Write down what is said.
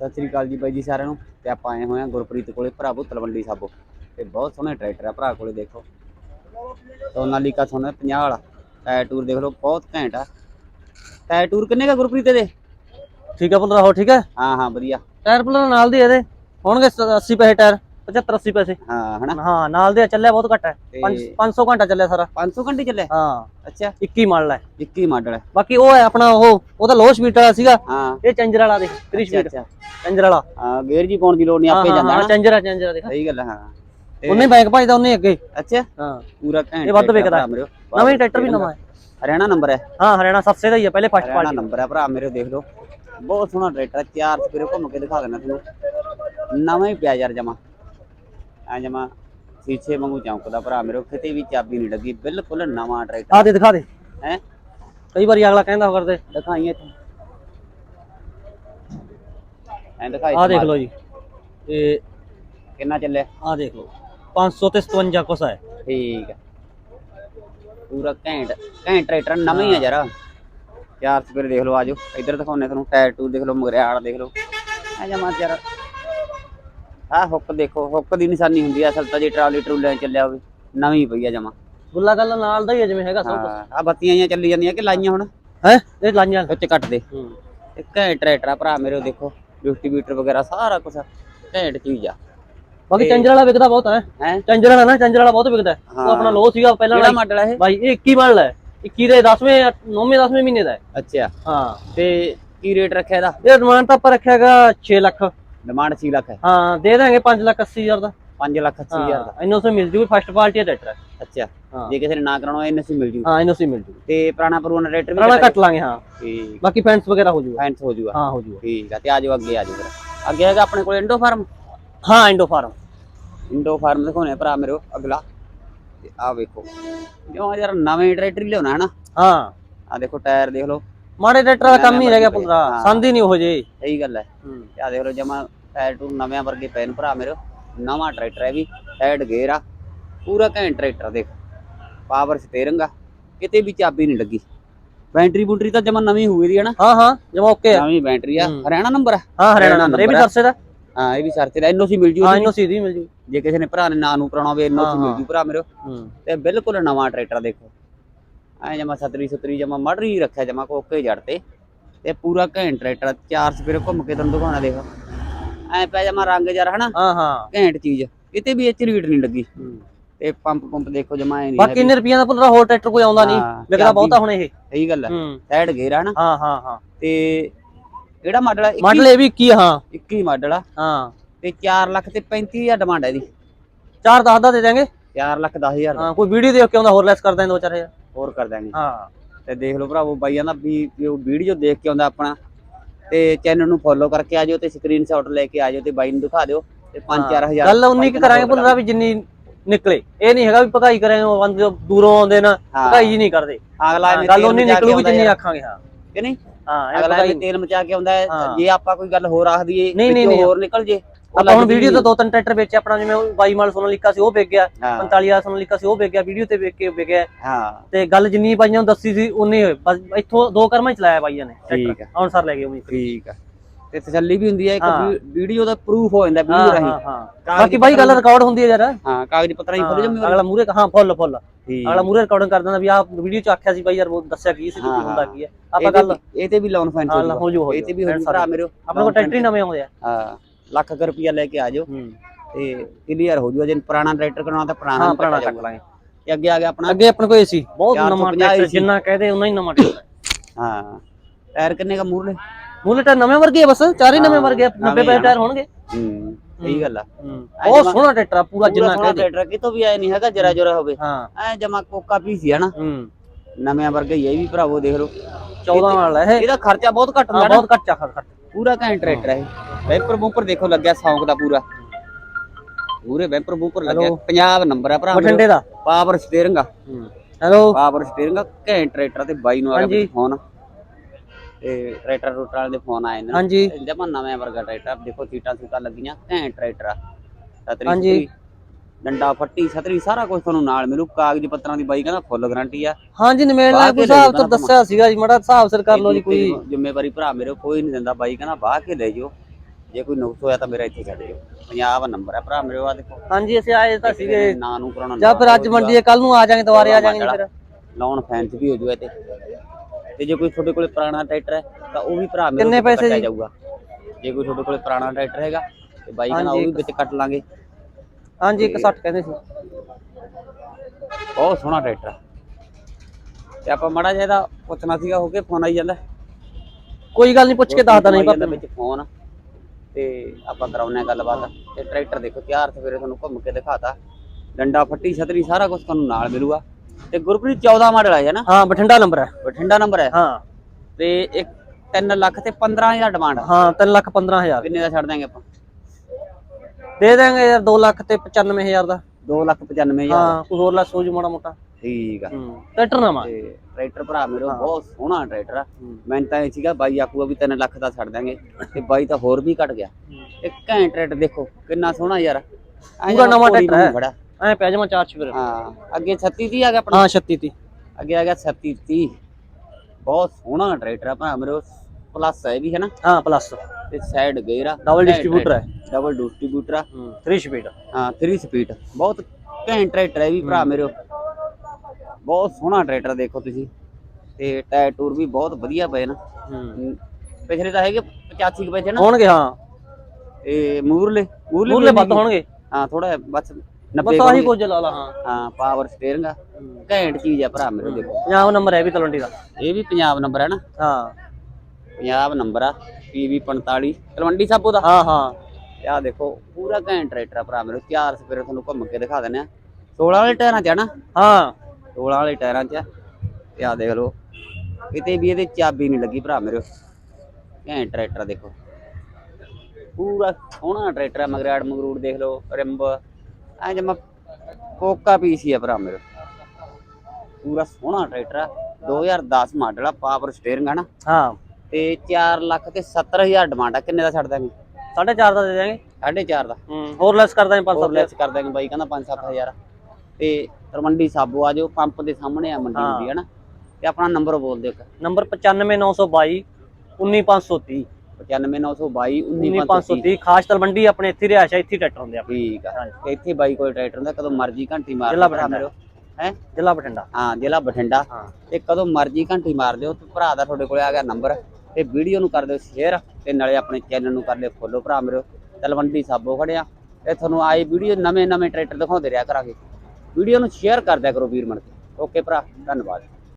ਸਤਿ ਸ੍ਰੀ ਅਕਾਲ ਜੀ ਬਾਈ ਜੀ ਸਾਰਿਆਂ ਨੂੰ। ਤੇ ਆਪਾਂ ਆਏ ਹੋਏ ਆ ਗੁਰਪ੍ਰੀਤ ਕੋਲੇ ਭਰਾਵੋ ਤਲਵੰਡੀ ਸਾਬੋ। ਤੇ ਬਹੁਤ ਸੋਹਣੇ ਟਰੈਕਟਰ ਆ ਭਰਾ ਕੋਲੇ ਦੇਖੋ। ਸੋਨਾਲੀਕਾ ਸੋਨਾ 50 ਵਾਲਾ। ਟਾਇਰ ਟੂਰ ਦੇਖ ਲਓ ਬਹੁਤ ਘੈਂਟ ਆ। ਟਾਇਰ ਟੂਰ ਕਿੰਨੇ ਦਾ ਗੁਰਪ੍ਰੀਤ ਦੇ? ਠੀਕ ਹੈ ਪੁੱਤਰਾ ਹੋ ਠੀਕ ਹੈ ਹਾਂ ਹਾਂ ਵਧੀਆ। ਟਾਇਰ ਪੁੱਤਰਾ ਨਾਲ ਦੇ ਇਹਦੇ। ਹੋਣਗੇ 80 ਪੈਸੇ ਟਾਇਰ 75 80 ਪੈਸੇ। ਹਾਂ ਹਨਾ? ਹਾਂ ਨਾਲ ਦੇ ਆ, ਚੱਲਿਆ ਬਹੁਤ ਘੱਟ ਹੈ ਤੇ 500 ਘੰਟਾ ਚੱਲਿਆ ਸਾਰਾ। 500 ਘੰਟੇ ਚੱਲੇ ਹਾਂ। ਅੱਛਾ। 21 ਮਾਡਲ ਹੈ 21 ਮਾਡਲ ਹੈ ਬਾਕੀ ਉਹ ਹੈ ਆਪਣਾ ਉਹ ਉਹਦਾ ਲੋ ਸਪੀਡ ਵਾਲਾ ਸੀਗਾ। ਹਾਂ। ਇਹ ਚੈਂਜਰ ਵਾਲਾ ਦੇਖ 30 ਅੱਛਾ ਸਪੀਡ ਅੱਛਾ। ਚੈਂਜਰ ਵਾਲਾ। ਹਾਂ ਗੇਅਰ ਜੀ ਪਾਉਣ ਦੀ ਲੋੜ ਨਹੀਂ ਆਪੇ ਜਾਂਦਾ ਹਾਂ ਚੈਂਜਰ ਆ ਚੈਂਜਰ ਆ ਦੇਖ। ਸਹੀ ਗੱਲ ਹੈ। ਉਹਨੇ ਬੈਕ ਭਜਦਾ ਉਹਨੇ ਅੱਗੇ। ਅੱਛਾ? ਹਾਂ। ਪੂਰਾ ਘੈਂਟ ਇਹ ਵੱਧ ਮੇਰੇ ਨਵੇਂ ਟਰੈਕਟਰ ਵੀ ਨਵਾਂ ਹੈ। ਹਰਿਆਣਾ ਨੰਬਰ ਹੈ। ਹਾਂ ਹਰਿਆਣਾ ਸਬਸੇ ਦਾ ਹੀ ਹੈ ਪਹਿਲੇ ਫਸਟ ਪਾਰਟੀ। ਨੰਬਰ ਹੈ ਭਰਾ ਮੇਰੇ ਦੇਖ ਲਓ। ਬਹੁਤ ਸੋਹਣਾ ਟਰੈਕਟਰ ਚਾਰ ਸਪੇਰੇ ਘੁੰਮ ਕੇ ਦਿਖਾ ਦੇਣਾ ਤੁਹਾਨੂੰ। ਨਵਾਂ ਹੀ ਪਿਆ ਯਾਰ ਜਮਾ। ਆ ਜਮਾ ਸ਼ੀਸ਼ੇ ਵਾਂਗੂ ਚਮਕਦਾ ਭਰਾ ਮੇਰੇ ਕਿਤੇ ਵੀ ਚਾਬੀ ਨਹੀਂ ਲੱਗੀ। ਬਿਲਕੁਲ ਨਵਾਂ ਟਰੈਕਟਰ। ਆ ਦੇ ਦਿਖਾ ਦੇ। ਹੈ? ਕਈ ਵਾਰੀ ਅਗਲਾ ਕਹਿੰਦਾ ਕਰਦੇ। ਦਿਖਾਈਏ ਇੱਥੇ। ਐਂ ਦਿਖਾਈ ਆ ਦੇਖ ਲਓ ਜੀ। ਇਹ ਕਿੰਨਾ ਚੱਲਿਆ? ਆ ਦੇਖ ਲਓ। 500 ਤੇ 57 ਕੁਛ ਹੈ ਠੀਕ ਹੈ ਪੂਰਾ ਘੈਂਟ ਘੈਂਟ ਟਰੈਕਟਰ ਨਵਾਂ ਹੀ ਆ ਯਾਰ। ਚਾਰ ਸਪੇਰੇ ਦੇਖ ਲਓ ਆਜੋ। ਇੱਧਰ ਦਿਖਾਉਣੇ ਤੁਹਾਨੂੰ ਟਾਇਰ ਟੂ ਦੇਖ ਲਓ ਮਗਰਿਆੜ ਦੇਖ ਲਓ। ਐ ਜਮਾ ਯਾਰ। ਆਹ ਹੁੱਕ ਦੇਖੋ ਹੁੱਕ ਦੀ ਨਿਸ਼ਾਨੀ ਹੁੰਦੀ ਆ ਅਸਲ ਤਾਂ ਜੇ ਟਰਾਲੀ ਟਰੂਲੇ ਚੱਲਿਆ ਹੋਵੇ ਨਵੀਂ ਪਈ ਆ ਜਮਾ। ਗੁੱਲਾ ਗੱਲ ਨਾਲ ਦਾ ਹੀ ਜਿਵੇਂ ਹੈਗਾ ਸਭ ਹਾਂ ਆ ਬੱਤੀਆਂ ਆਈਆਂ ਚੱਲੀ ਜਾਂਦੀਆਂ ਕਿ ਲਾਈਆਂ ਹੁਣ? ਹੈ? ਇਹ ਲਾਈਆਂ। ਵਿੱਚ ਕੱਟ ਦੇ। ਹੂੰ। ਤੇ ਘੈਂਟ ਟਰੈਕਟਰ ਆ ਭਰਾ ਮੇਰੇ ਦੇਖੋ। ਡਿਸਟ੍ਰੀਬਿਊਟਰ ਵਗੈਰਾ ਸਾਰਾ ਕੁਝ ਘੈਂਟ ਚੀਜ਼ ਆ। ਬਾਕੀ ਚੈਂਜਰ ਵਾਲਾ ਵਿਕਦਾ ਬਹੁਤ ਹੈ ਹੈ? ਚੈਂਜਰ ਵਾਲਾ ਨਾ ਚੈਂਜਰ ਵਾਲਾ ਬਹੁਤ ਵਿਕਦਾ। ਹੈ। ਉਹ ਹਾਂ। ਆਪਣਾ ਲੋ ਸੀਗਾ ਪਹਿਲਾਂ ਕਿਹੜਾ ਵਾਲਾ ਮਾਡਲ ਇਹ? ਬਾਈ ਇਹ 21 ਮਾਡਲ ਹੈ 21 ਦੇ 10ਵੇਂ 9ਵੇਂ 10ਵੇਂ ਮਹੀਨੇ ਦਾ ਹੈ। ਅੱਛਾ। ਹਾਂ। ਤੇ ਕੀ ਰੇਟ ਰੱਖਿਆ ਇਹਦਾ? ਇਹ ਡਿਮਾਂਡ ਤਾਂ ਆਪਾਂ ਰੱਖਿਆਗਾ 6 ਲੱਖ। ਡਿਮਾਂਡ 6 ਲੱਖ ਹੈ। ਹਾਂ ਦੇ ਦਾਂਗੇ 5 ਲੱਖ 80 ਹਜ਼ਾਰ ਦਾ। 5 ਲੱਖ 80 ਹਜ਼ਾਰ ਦਾ। ਹਾਂ ਇਹਨਾਂ ਤੋਂ ਮਿਲ ਜੂਗੀ ਫਸਟ ਪਾਰਟੀ ਦਾ ਟਰੈਕਟਰ ਅੱਛਾ ਜੇ ਕਿਸੇ ਨੇ ਨਾ ਕਰਾਉਣਾ ਇਹਨੂੰ ਸੀ ਮਿਲ ਜੂ ਹਾਂ ਇਹਨਾਂ ਤੋਂ ਮਿਲ ਜੂਗੀ। ਤੇ ਪੁਰਾਣਾ ਪਰੂਨਾ ਟਰੈਕਟਰ ਵੀ ਪੁਰਾਣਾ ਕੱਟਾ ਲਾਂਗੇ ਹਾਂ। ਠੀਕ। ਬਾਕੀ ਫੈਂਸ ਵਗੈਰਾ ਹੋ ਜੂਗਾ। ਫਾਈਨਸ ਹੋ ਜੂਗਾ। ਹਾਂ ਹੋ ਜੂਗਾ। ਠੀਕ ਆ ਤੇ ਆਜੋ ਅੱਗੇ ਆਜੋ ਫਿਰ। ਅੱਗੇ ਹੈਗਾ ਆਪਣੇ ਕੋਲ ਇੰਡੋ ਫਾਰਮ ਹਾਂ ਇੰਡੋ ਫਾਰਮ ਇੰਡੋ ਫਾਰਮ ਦਿਖਾਉਣੇ ਭਰਾ ਮੇਰੇ ਅਗਲਾ। ਤੇ ਆ ਵੇਖੋ। ਜਿਉਂ ਯਾਰ ਨਵੇਂ ਟਰੈਕਟਰ ਹੀ ਲਿਆਉਣਾ ਹੈ ਨਾ ਹਾਂ। ਆ ਦੇਖੋ ਟਾਇਰ ਦੇਖ ਲਓ। ਮਾੜੇ ਟਰੈਕਟਰ ਦਾ ਕੰਮ ਹੀ ਰਹਿ ਗਿਆ ਪੁੱਤਰਾ ਹਾਂ। ਸੰਦ ਹੀ ਨਹੀਂ ਹੋ ਜੇ। ਸਹੀ ਗੱਲ ਹੈ। ਆ ਦੇਖ ਲਓ ਜਮਾ ਟਾਇਰ ਟੂ ਨਵੇਂ ਵਰਗੇ ਪਏ ਨੇ ਭਰਾ ਮੇਰੇ ਨਵਾਂ ਟਰੈਕਟਰ ਹੈ ਵੀ ਹੈਡ ਗੇਅਰ ਆ। ਪੂਰਾ ਘੈਂਟ ਟਰੈਕਟਰ ਦੇਖ। ਪਾਵਰ ਸਟੀਅਰਿੰਗ ਆ। ਕਿਤੇ ਵੀ ਚਾਬੀ ਨਹੀਂ ਲੱਗੀ। ਬੈਟਰੀ ਬੂਟਰੀ ਤਾਂ ਜਮਾ ਨਵੀਂ ਹੋਈ ਦੀ ਹੈ ਨਾ। ਹਾਂ ਹਾਂ। ਜਮਾ ਓਕੇ ਆ। ਨਵੀਂ ਬੈਟਰੀ ਆ। ਹਰਿਆਣਾ ਨੰਬਰ ਆ। ਹਾਂ ਹਰਿਆਣਾ ਨੰਬਰ ਇਹ ਵੀ। ਸਰਸੇ ਦਾ ਹਾਂ ਇਹ ਵੀ ਸਰਚ ਦਾ ਐਨਓਸੀ ਮਿਲ ਜੂ ਹਾਂ। ਇਹਨੂੰ ਸਿੱਧੀ ਮਿਲ ਜੂ। ਜੇ ਕਿਸੇ ਨੇ ਭਰਾ ਨੇ ਨਾਂ ਨੂੰ ਕਰਾਉਣਾ ਹੋਵੇ ਐਨਓਸੀ ਮਿਲ। ਜੂ ਭਰਾ ਮੇਰੇ। ਤੇ ਬਿਲਕੁਲ ਨਵਾਂ ਟਰੈਕਟਰ ਦੇਖੋ। ਐ ਜਮਾ 77 77 ਜਮਾ ਮੜਰੀ ਰੱਖਿਆ ਜਮਾ ਕੋਕੇ ਜੜ ਤੇ। ਤੇ ਪੂਰਾ ਘੈਂਟ ਟਰੈਕਟਰ ਚਾਰ ਸਪੇਰੇ ਘੁੰਮ ਕੇ ਤੁਹਾਨੂੰ ਦਿਖਾਉਣਾ ਦੇਖੋ। ਐ ਪਿਆ ਜਮਾ ਰੰਗ ਯਾਰ ਹਨਾ? ਹਾਂ ਹਾਂ। ਘੈਂਟ ਚੀਜ਼ ਕਿਤੇ ਵੀ ਐਚ ਰੀਟ ਨਹੀਂ ਲੱਗੀ। ਹੂੰ। ਤੇ ਪੰਪ ਪੰਪ ਦੇਖੋ ਜਮਾ ਨਹੀਂ ਬਾਕੀ ਇੰਨੇ ਰੁਪਈਆਂ ਦਾ ਪੁੱਤਰਾ ਹੋਰ ਟਰੈਕਟਰ ਕੋਈ ਆਉਂਦਾ ਨਹੀਂ। ਹਾਂ, ਵਿਕਦਾ ਬਹੁਤਾ ਹੁਣ ਇਹ। ਸਹੀ ਗੱਲ ਹੈ ਹੂੰ। ਸਾਈਡ ਗੇਅਰ ਆ ਨਾ ਹਾਂ ਹਾਂ ਹਾਂ। ਤੇ ਕਿਹੜਾ ਮਾਡਲ ਆ? ਮਾਡਲ ਇਹ ਵੀ 21 ਹਾਂ। 21 ਮਾਡਲ ਆ। ਹਾਂ। ਤੇ 4 ਲੱਖ ਤੇ 35000 ਡਿਮਾਂਡ ਹੈ ਇਹਦੀ। ਚਾਰ ਦਸ ਦਾ ਦੇ ਦਾਂਗੇ 4 ਲੱਖ 10000 ਦਾ। ਹਾਂ ਕੋਈ ਵੀਡੀਓ ਦੇਖ ਕੇ ਆਉਂਦਾ ਹੋਰ ਲੈਸ ਕਰ ਦਾਂਗੇ ਦੋ ਚਾਰ ਹਜ਼ਾਰ। ਹੋਰ ਕਰ ਦਾਂਗੇ ਹਾਂ। ਤੇ ਦੇਖ ਲਓ ਭਰਾਵੋ ਬਾਈਆਂ ਦਾ ਵੀ ਵੀ ਉਹ ਵੀਡੀਓ ਦੇਖ ਕੇ ਆਉਂਦਾ ਆਪਣਾ। ਤੇ ਚੈਨਲ ਨੂੰ ਫੋਲੋ ਕਰਕੇ ਆ ਜਾਓ ਤੇ ਸਕਰੀਨਸ਼ਾਟ ਲੈ ਕੇ ਆ ਜਾਓ ਤੇ ਬਾਈ ਨੂੰ ਦਿਖਾ ਦਿਓ ਤੇ 5-4000 ਗੱਲ ਉਨੀ ਕੀ ਕਰਾਂਗੇ ਪੁੱਤਰਾ ਵੀ ਜਿੰਨੀ ਨਿਕਲੇ। ਇਹ ਨਹੀਂ ਹੈਗਾ ਵੀ ਭਗਾਈ ਕਰਾਂਗੇ ਉਹ ਬੰਦੇ ਦੂਰੋਂ ਆਉਂਦੇ ਨਾ ਹਾਂ। ਭਗਾਈ ਨਹੀਂ ਕਰਦੇ। ਅਗਲਾ ਐਵੇਂ ਗੱਲ ਤੇਲ ਉਨੀ ਮਚਾ ਕੇ ਨਿਕਲੂਗੀ ਆਉਂਦਾ ਜਿੰਨੀ ਯਾਰ, ਆਖਾਂਗੇ ਹਾਂ। ਕਿ ਨਹੀਂ? ਹਾਂ ਇਹ ਅਗਲਾ ਐਵੇਂ ਤੇਲ ਮਚਾ ਕੇ ਆਉਂਦਾ ਹੈ, ਹਾਂ। ਜੇ ਆਪਾਂ ਕੋਈ ਗੱਲ ਹੋਰ ਆਖ ਦਈਏ ਨਹੀਂ, ਨਹੀਂ, ਨਹੀਂ। ਹੋਰ ਨਿਕਲ ਜੇ। ਆਪਾਂ ਹੁਣ ਵੀਡੀਓ। ਤੋਂ ਦੋ ਤਿੰਨ ਟਰੈਕਟਰ ਵੇਚੇ ਆਪਣਾ ਜਿਵੇਂ 22 ਮਾਲ ਸੋਨਾ ਲਿਖਾ ਸੀ ਉਹ ਵਿਕ ਗਿਆ ਹਾਂ। 45 ਵਾਲਾ ਸੋਨਾ ਲਿਖਾ ਸੀ ਉਹ ਵਿਕ ਗਿਆ ਵੀਡੀਓ ਤੇ ਵੇਖ ਕੇ ਵਿਕ ਗਿਆ ਹਾਂ। ਤੇ ਗੱਲ ਜਿੰਨੀ ਪਾਈਆਂ ਉਹ ਦੱਸੀ ਸੀ ਉਨੀ ਹੋਏ ਬਸ ਇੱਥੋਂ ਦੋ ਕਰਮਾਂ ਹੀ ਚਲਾਇਆ ਬਾਈਆਂ ਨੇ ਠੀਕ ਹੈ ਹੁਣ ਸਰ ਲੈ ਗਏ ਉਹੀ ਠੀਕ ਆ। ਤੇ ਤਸੱਲੀ ਵੀ ਹੁੰਦੀ ਹੈ ਇੱਕ ਹਾਂ। ਵੀਡੀਓ ਦਾ ਪ੍ਰੂਫ ਹੋ ਜਾਂਦਾ ਵੀਡੀਓ ਹਾਂ ਰਾਹੀਂ। ਹਾਂ ਹਾਂ। ਬਾਕੀ ਬਾਈ ਗੱਲ ਰਿਕਾਰਡ ਹੁੰਦੀ ਹੈ ਯਾਰ। ਹਾਂ ਕਾਗਜ਼ ਪੱਤਰਾਂ ਹੀ ਖੋਲ ਜੰਮੇ ਅਗਲਾ ਮੂਰੇ ਹਾਂ ਫੁੱਲ ਫੁੱਲ। ਅਗਲਾ ਮੂਰੇ ਰਿਕਾਰਡਿੰਗ ਕਰ ਦਿੰਦਾ ਵੀ ਆਹ ਵੀਡੀਓ ਚ ਆਖਿਆ ਸੀ ਬਾਈ ਯਾਰ ਉਹ ਦੱਸਿਆ ਕੀ ਸੀ ਹਾਂ, ਕੀ ਹੁੰਦਾ ਹਾਂ। ਕੀ ਹੈ ਆਪਾਂ ਗੱਲ ਇਹ ਤੇ ਵੀ ਲੋਨ ਫਾਈਨ ਹਾਂ, ਹੋ ਜੂ, ਹੋ ਇਹ। ਤੇ ਵੀ ਹੋ ਜੂ। ਭਰਾ ਮੇਰੇ ਆਪਣੇ ਕੋਲ ਟਰੈਕਟਰ ਹੀ ਨਵੇਂ ਆਉਂਦੇ ਆ। ਹਾਂ। ਲੱਖ ਕੁ ਰੁਪਇਆ ਲੈ ਕੇ ਆ ਜਾਓ। ਹੂੰ। ਤੇ ਕਲੀਅਰ ਹੋ ਜੂਗਾ। ਜੇ ਪੁਰਾਣਾ ਟਰੈਕਟਰ ਕਰਾਉਣਾ ਤਾਂ ਪੁਰਾਣਾ ਹਾਂ ਵੀ ਪੁਰਾਣਾ ਕੱਟਿਆ ਜਾਊਗਾ। ਲਾਂਗੇ। ਤੇ ਅੱਗੇ ਆ ਗਿਆ ਆਪਣਾ ਅੱਗੇ ਆਪਣੇ ਕੋਲ ਏਸੀ ਬਹੁਤ ਸੌ ਨਵਾਂ ਟਰੈਕਟਰ AC ਜਿੰਨਾ ਕਹਦੇ ਉਨਾ ਹੀ ਨਵਾਂ ਟਰੈਕਟਰ ਹਾਂ। ਟਾਇਰ ਕਿੰਨੇ ਦਾ ਮੂਰਲੇ ਮੂਲੇ ਟਾਇਰ ਨਵੇਂ ਵਰਗੇ ਆ ਬਸ ਚਾਰ ਹੀ ਨਵੇਂ ਹਾਂ, ਵਰਗੇ ਆ, 90 ਨਵੇਂ ਪੈਸੇ ਆ। ਟਾਇਰ ਹੋਣਗੇ। ਹੂੰ ਸਹੀ ਗੱਲ ਆ। ਬਹੁਤ ਸੋਹਣਾ ਟਰੈਕਟਰ ਆ ਪੂਰਾ ਜਿੰਨਾ ਪੂਰਾ ਕਹਦੇ ਟਰੈਕਟਰ ਕਿਤੋਂ ਵੀ ਆਇਆ ਨਹੀਂ ਹੈਗਾ ਜਰਾ ਜਰਾ ਹੋਵੇ। ਹਾਂ। ਐ ਜਮਾ ਕੋਕਾ ਪੀ ਸੀ ਹਨਾ ਹੂੰ। ਨਵੇਂ ਵਰਗੇ ਹੀ ਆ ਇਹ ਵੀ ਭਰਾਵੋ ਦੇਖ ਲਓ। 14 ਵਾਲਾ ਇਹ। ਇਹਦਾ ਖਰਚਾ ਬਹੁਤ ਘੱਟ ਹਾਂ ਹੁੰਦਾ ਨਾ। ਬਹੁਤ ਘੱਟ ਚੱਕ ਖਰਚ। ਪੂਰਾ ਘੈਂਟ ਟਰੈਕਟਰ ਹੈ। ਵੈਪਰ ਬੂਪਰ ਦੇਖੋ ਲੱਗਿਆ ਸੌਂਕ ਦਾ ਪੂਰਾ। ਪੂਰੇ ਵੈਪਰ ਬੂਪਰ ਲੱਗਿਆ। ਪੰਜਾਬ ਨੰਬਰ ਹੈ ਭਰਾ ਬਠਿੰਡੇ ਦਾ? ਪਾਵਰ ਸਟੀਅਰਿੰਗ ਆ। ਹੈਲੋ। ਪਾਵਰ ਸਟੀਅਰਿੰਗ ਆ ਘੈਂਟ ਟਰੈਕਟਰ ਤੇ ਬਾਈ ਨੂੰ ਆ। ਗਿਆ ਫੋਨ ਤੇ ਟਰੈਕਟਰ ਰੂਟਰ ਵਾਲੇ ਦੇ ਫੋਨ ਆਏ ਨੇ। ਹਾਂਜੀ। ਜਮਾ ਨਵੇਂ ਵਰਗਾ ਟਰੈਕਟਰ ਦੇਖੋ ਸੀਟਾਂ ਸੂਟਾਂ ਲੱਗੀਆਂ ਘੈਂਟ ਟਰੈਕਟਰ ਆ। ਹਾਂਜੀ। ਡੰਡਾ ਫੱਟੀ ਸਤਰੀ ਸਾਰਾ ਕੁਝ ਤੁਹਾਨੂੰ ਨਾਲ ਮਿਲੂ। ਕਾਗਜ਼ ਪੱਤਰਾਂ ਦੀ ਬਾਈ ਕਹਿੰਦਾ ਫੁੱਲ ਗਾਰੰਟੀ ਆ। ਹਾਂਜੀ ਲਾ ਕੋਈ ਹਿਸਾਬ ਜਾਓ ਤਾਂ ਦੱਸਿਆ ਸੀਗਾ ਜੀ ਮੜਾ ਹਿਸਾਬ ਸਿਰ ਕਰ ਲਓ ਜੀ ਕੋਈ। ਜ਼ਿੰਮੇਵਾਰੀ ਭਰਾ ਮੇਰੇ ਕੋਈ ਨਹੀਂ ਦਿੰਦਾ ਬਾਈ ਕਹਿੰਦਾ ਬਾਹ ਕੇ ਲੈ ਜਾਓ। ਜੇ ਕੋਈ ਨੁਕਸ ਹੋਇਆ ਤਾਂ ਮੇਰਾ ਇੱਥੇ ਛੱਡ ਦਿਓ ਪੰਜਾਬ ਨੰਬਰ ਹੈ ਭਰਾ ਮੇਰੇ ਆ ਦੇਖੋ। ਹਾਂਜੀ ਅਸੀਂ ਆਏ ਤਾਂ ਸੀਗੇ। ਨਾਂ ਨੂੰ ਕਰਾਉਣਾ ਜਾਂ ਫਿਰ ਅੱਜ ਮੰਡੀ ਕੱਲ ਨੂੰ ਆ ਜਾਾਂਗੇ ਦੁਬਾਰੇ ਆ ਜਾਾਂਗੇ ਫਿਰ। ਲਾਉਣ ਫੈਂਸ ਵੀ ਹੋ ਜੂਗਾ ਤੇ ਤੇ ਜੇ ਕੋਈ ਤੁਹਾਡੇ ਕੋਲੇ ਪੁਰਾਣਾ ਟਰੈਕਟਰ ਹੈ ਤਾਂ ਉਹ ਵੀ ਭਰਾ ਮੇਰੇ ਕਿੰਨੇ ਕੋਲ ਪੈਸੇ? ਜਾਊਗਾ। ਜੇ ਕੋਈ ਤੁਹਾਡੇ ਕੋਲੇ ਪੁਰਾਣਾ ਟਰੈਕਟਰ ਹੈਗਾ ਤੇ ਬਾਈ ਕਹਿੰਦਾ ਉਹ ਵੀ ਵਿੱਚ ਕੱਟ ਲਾਂਗੇ। ਹਾਂਜੀ ਇੱਕ 60 ਕਹਿੰਦੇ ਸੀ। ਬਹੁਤ ਸੋਹਣਾ ਟਰੈਕਟਰ ਆ। ਤੇ ਆਪਾਂ ਮੜਾ ਜਿਹਾ ਇਹਦਾ ਪੁੱਛਣਾ ਸੀਗਾ ਹੋ ਕੇ ਫੋਨ ਆਈ ਜਾਂਦਾ। ਕੋਈ ਗੱਲ ਨਹੀਂ ਪੁੱਛ ਕੇ ਦੱਸਦਾ ਨਹੀਂ ਪਰ ਵਿੱਚ ਫੋਨ ਤੇ ਆਪਾਂ ਕਰਾਉਨੇ ਆ ਗੱਲਬਾਤ। ਤੇ ਟਰੈਕਟਰ ਦੇਖੋ ਤਿਆਰ ਸਵੇਰੇ ਤੁਹਾਨੂੰ ਘੁੰਮ ਕੇ ਦਿਖਾਤਾ। ਡੰਡਾ ਫੱਟੀ ਛਤਰੀ ਸਾਰਾ ਕੁਝ ਤੁਹਾਨੂੰ ਨਾਲ ਮਿਲੂਗਾ। ਤੇ ਗੁਰਪ੍ਰੀਤ 14 ਮਾਡਲ ਹੈ ਨਾ? ਹਾਂ ਬਠਿੰਡਾ ਨੰਬਰ ਹੈ ਬਠਿੰਡਾ ਨੰਬਰ ਹੈ ਹਾਂ। ਤੇ ਇੱਕ 3 ਲੱਖ ਤੇ 15000 ਡਿਮਾਂਡ ਹਾਂ 3 ਲੱਖ 15000 ਕਿੰਨੇ ਦਾ ਛੱਡ ਦਾਂਗੇ ਆਪਾਂ? ਦੇ ਦਾਂਗੇ ਯਾਰ 2 ਲੱਖ ਤੇ 95000 ਦਾ। 2 ਲੱਖ 95000 ਹਾਂ ਕੋਈ ਹੋਰ ਲੈਸ ਹੋ ਜੂ ਮਾੜਾ ਮੋਟਾ। ਠੀਕ ਆ। ਟਰੈਕਟਰ ਨਾ ਮਾਰ ਤੇ ਟਰੈਕਟਰ ਭਰਾ ਮੇਰੇ ਬਹੁਤ ਸੋਹਣਾ ਟਰੈਕਟਰ ਆ। ਮੈਂ ਤਾਂ ਇਹ ਸੀਗਾ ਬਾਈ ਆਖੂਗਾ ਵੀ 3 ਲੱਖ ਦਾ ਛੱਡ ਦਾਂਗੇ ਤੇ ਬਾਈ ਤਾਂ ਹੋਰ ਵੀ ਘਟ ਗਿਆ। ਤੇ ਘੈਂਟ ਟਰੈਕਟਰ ਦੇਖੋ ਕਿੰਨਾ ਸੋਹਣਾ ਯਾਰ। ਪੂਰਾ ਨਵਾਂ ਟਰੈਕਟਰ ਹੈ। ਐ ਪੈ ਜਾਵਾਂ ਚਾਰ ਫਿਰ ਹਾਂ ਅੱਗੇ 36 ਦੀ ਆ ਗਿਆ ਆਪਣਾ। ਹਾਂ 36 ਤੀ ਅੱਗੇ ਆ ਗਿਆ 37 30 ਬਹੁਤ ਸੋਹਣਾ ਟਰੈਕਟਰ ਆ ਭਰਾ ਮੇਰੇ ਪਲੱਸ ਹੈ ਇਹ ਵੀ ਹੈ ਨਾ? ਹਾਂ ਪਲੱਸ ਤੇ ਸਾਈਡ ਗੇਅਰ ਆ। Double distributor ਹੈ। ਡਬਲ ਡਿਸਟ੍ਰੀਬਿਊਟਰ ਆ। ਹੂੰ। 3 ਸਪੀਡ ਹਾਂ 3 ਸਪੀਡ ਬਹੁਤ ਘੈਂਟ ਟਰੈਕਟਰ ਹੈ ਵੀ ਭਰਾ ਮੇਰੇ ਬਹੁਤ ਸੋਹਣਾ ਟਰੈਕਟਰ ਦੇਖੋ ਤੁਸੀਂ। ਤੇ ਟਾਇਰ ਟੂਰ ਵੀ ਬਹੁਤ ਵਧੀਆ ਪਏ ਨਾ। ਪਿਛਲੇ ਤਾਂ ਹੈਗੇ 85 ਕੁ ਪੈਸੇ ਨਾ। ਹੋਣਗੇ ਹਾਂ। ਤੇ ਮੂਰਲੇ ਮੂਰਲੇ ਵੱਧ ਹੋਣਗੇ। ਹਾਂ ਥੋੜਾ ਬਸ 90 ਬਸ ਆਹੀ ਕੁਝ ਲਾ ਲਾ ਹਾਂ। ਹਾਂ ਪਾਵਰ ਸਟੀਅਰਿੰਗ ਆ। ਘੈਂਟ ਚੀਜ਼ ਆ ਭਰਾ ਮੇਰੇ ਦੇਖੋ। ਪੰਜਾਬ ਨੰਬਰ ਹੈ ਵੀ ਤਲਵੰਡੀ ਦਾ। ਇਹ ਵੀ ਪੰਜਾਬ ਨੰਬਰ ਹੈ ਨਾ। ਹਾਂ। ਪੰਜਾਬ ਨੰਬਰ ਆ PV 45 ਤਲਵੰਡੀ ਸਾਬੋ ਦਾ ਹਾਂ ਹਾਂ। ਆਹ ਦੇਖੋ ਪੂਰਾ ਘੈਂਟ ਟਰੈਕਟਰ ਆ ਭਰਾ ਮੇਰੇ ਚਾਰ ਸਪੇਰੇ ਤੁਹਾਨੂੰ ਘੁੰਮ ਕੇ ਦਿਖਾ ਦਿੰਦੇ ਆ। 16 ਵਾਲੇ ਟਾਇਰਾਂ 'ਚ ਆ ਨਾ? ਹਾਂ। 16 ਵਾਲੇ ਟਾਇਰਾਂ 'ਚ ਆ। ਤੇ ਆ ਦੇਖ ਲਓ ਕਿਤੇ ਵੀ ਇਹਦੇ ਚਾਬੀ ਨਹੀਂ ਲੱਗੀ ਭਰਾ ਮੇਰੇ। ਘੈਂਟ ਟਰੈਕਟਰ ਆ ਦੇਖੋ। ਪੂਰਾ ਸੋਹਣਾ ਟਰੈਕਟਰ ਆ ਮਗਰਾੜ ਮਗਰੂੜ ਦੇਖ ਲਓ ਰਿੰਬ। ਐ ਜਮਾ ਕੋਕਾ ਪੀਸ ਹੀ ਆ ਭਰਾ ਮੇਰੇ। ਪੂਰਾ ਸੋਹਣਾ ਟਰੈਕਟਰ ਆ। 2010 ਮਾਡਲ ਆ ਪਾਵਰ ਸਟੀਅਰਿੰਗ ਆ ਨਾ। ਹਾਂ। ਤੇ 4 ਲੱਖ ਤੇ 70000 ਡਿਮਾਂਡ ਆ। ਕਿੰਨੇ ਦਾ ਛੱਡ ਦਾਂਗੇ 4.5 ਦਾ ਦੇ ਦਾਂਗੇ 4.5 ਦਾ। ਹੋਰ ਲੈਸ ਕਰ ਦਾਂਗੇ 500 ਹੋਰ ਲੈਸ ਕਰ ਦਾਂਗੇ ਬਾਈ ਕਹਿੰਦਾ 5-7000 ਤੇ ਤਰਮੰਡੀ ਸਾਬੋ ਆ ਜਾਓ ਪੰਪ ਦੇ ਸਾਹਮਣੇ ਆ ਮੰਡੀ ਹੁੰਦੀ ਹੈ ਨਾ। ਤੇ ਆਪਣਾ ਨੰਬਰ ਬੋਲ ਦਿਓ ਨੰਬਰ 95922 19530 95922 19530 19530 ਖਾਸ ਤਲਵੰਡੀ ਆਪਣੇ ਇੱਥੇ ਰਿਹਾਇਸ਼ ਹੈ ਇੱਥੇ ਟਰੈਕਟਰ ਹੁੰਦੇ ਆ ਠੀਕ ਆ। ਤੇ ਇੱਥੇ ਬਾਈ ਕੋਲ ਟਰੈਕਟਰ ਹੁੰਦਾ ਕਦੋਂ ਮਰਜ਼ੀ ਘੰਟੀ ਮਾਰ ਜ਼ਿਲ੍ਹਾ ਬਠਿੰਡਾ। ਹੈ? ਜ਼ਿਲ੍ਹਾ ਬਠਿੰਡਾ। ਹਾਂ ਜ਼ਿਲ੍ਹਾ ਬਠਿੰਡਾ। ਤੇ ਕਦੋਂ ਮਰਜ਼ੀ ਘੰਟੀ ਮਾਰ ਦਿਓ ਤੇ ਭਰਾ ਦਾ ਤੁਹਾਡੇ ਕੋਲੇ ਆ ਗਿਆ ਨੰਬਰ। ਤੇ ਵੀਡੀਓ ਨੂੰ ਕਰ ਦਿਓ ਸ਼ੇਅਰ ਤੇ ਨਾਲੇ ਆਪਣੇ ਚੈਨਲ ਨੂੰ ਕਰ ਲਿਓ ਫੋਲੋ ਭਰਾ ਮੇਰੇ। ਤਲਵੰਡੀ ਸਾਬੋ ਖੜਿਆ। ਇਹ ਤੁਹਾਨੂੰ ਆਈ ਵੀਡੀਓ ਨਵੇਂ ਨਵੇਂ ਟਰੈਕਟਰ ਦਿਖਾਉਂਦੇ ਰਿਹਾ ਕਰਾਂਗੇ। ਵੀਡੀਓ ਨੂੰ ਸ਼ੇਅਰ ਕਰ ਦਿਆ ਕਰੋ ਵੀਰ ਮਣ ਕੇ। ਓਕੇ ਭਰਾ, ਧੰਨਵਾਦ।